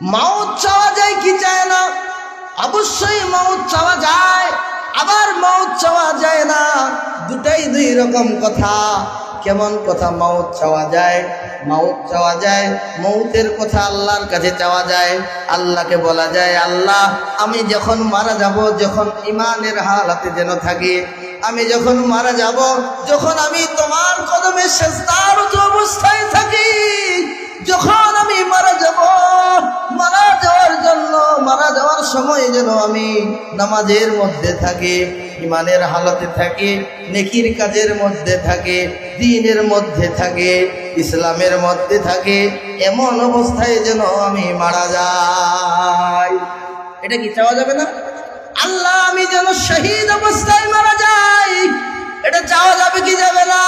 মাউত চাওয়া যায় কি চায় না? অবশ্যই মাউত চাওয়া যায়, আবার মাউত চাওয়া যায় না। দুটাই দুই রকম কথা। কেমন কথা মাউত চাওয়া যায়? মাউত চাওয়া যায় মৌতের কথা আল্লাহর কাছে চাওয়া যায়, আল্লাহকে বলা যায়, আল্লাহ, আমি যখন মারা যাব, যখন ইমানের হালাতে যেন থাকি, আমি যখন মারা যাব, যখন আমি তোমার কদমে শেষদার অবস্থায় থাকি সময় যেন আমি নামাজের মধ্যে থাকি ইমানের হালতে থাকি, নেকির কাজের মধ্যে থাকে, দিনের মধ্যে থাকে, ইসলামের মধ্যে থাকে, এমন অবস্থায় যেন আমি মারা যাই। এটা কি চাওয়া যাবে না? আল্লাহ, আমি যেন শহীদ অবস্থায় মারা যাই। এটা চাওয়া যাবে কি যাবে না?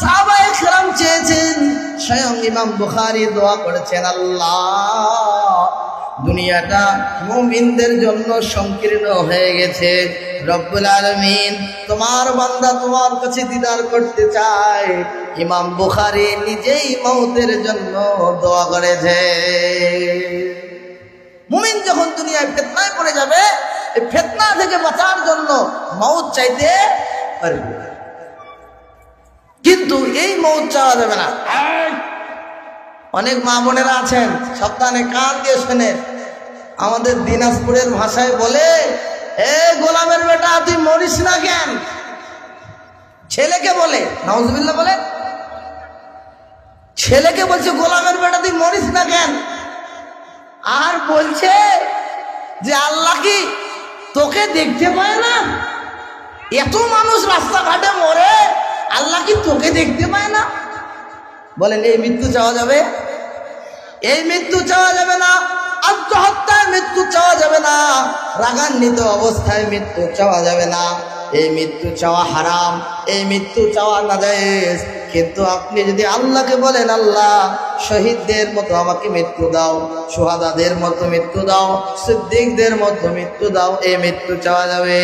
সাহাবায়ে কেরাম চেয়েছেন, স্বয়ং ইমাম বুখারি দোয়া করেছেন, আল্লাহ। দুনিয়াটা মুমিনদের জন্য সংকীর্ণ হয়ে গেছে। রব্বুল আলমিন তোমার বান্দা তোমার কাছে দিদার করতে চায়। ইমাম বুখারী নিজেই মৌতের জন্য দোয়া করেছে। মুমিন যখন দুনিয়ায় ফেতনায় পড়ে যাবে, এই ফেতনা থেকে বাঁচার জন্য মৌত চাইতে পারবে কিন্তু এই মৌত চাওয়া যাবে না। অনেক মা বোনেরা আছেন সপ্তাহে কান দিয়ে শোনেন আমাদের দিনাজপুরের ভাষায় বলে, এ গোলামের বেটা, তুই মরিস না কেন? ছেলেকে বলে নওয়াজবিল্লা বলে, ছেলেকে বলছে, গোলামের বেটা, তুই মরিস না কেন? আর বলছে যে, আল্লাহ কি তোকে দেখতে পায় না? এত মানুষ রাস্তাঘাটে মরে, আল্লাহ কি তোকে দেখতে পায় না? বলেন এই মৃত্যু চাওয়া যাবে। এই মৃত্যু চাওয়া যাবে না, আত্মহত্যায় মৃত্যু চাওয়া যাবে না, রাগান্বিত অবস্থায় মৃত্যু চাওয়া যাবে না। এই মৃত্যু চাওয়া হারাম, এই মৃত্যু চাওয়া না যায় কিন্তু আপনি যদি আল্লাহকে বলেন, আল্লাহ, শহীদদের মতো আমাকে মৃত্যু দাও সোহাদাদের মতো মৃত্যু দাও, সিদ্দিকদের মতো মৃত্যু দাও, এই মৃত্যু চাওয়া যাবে।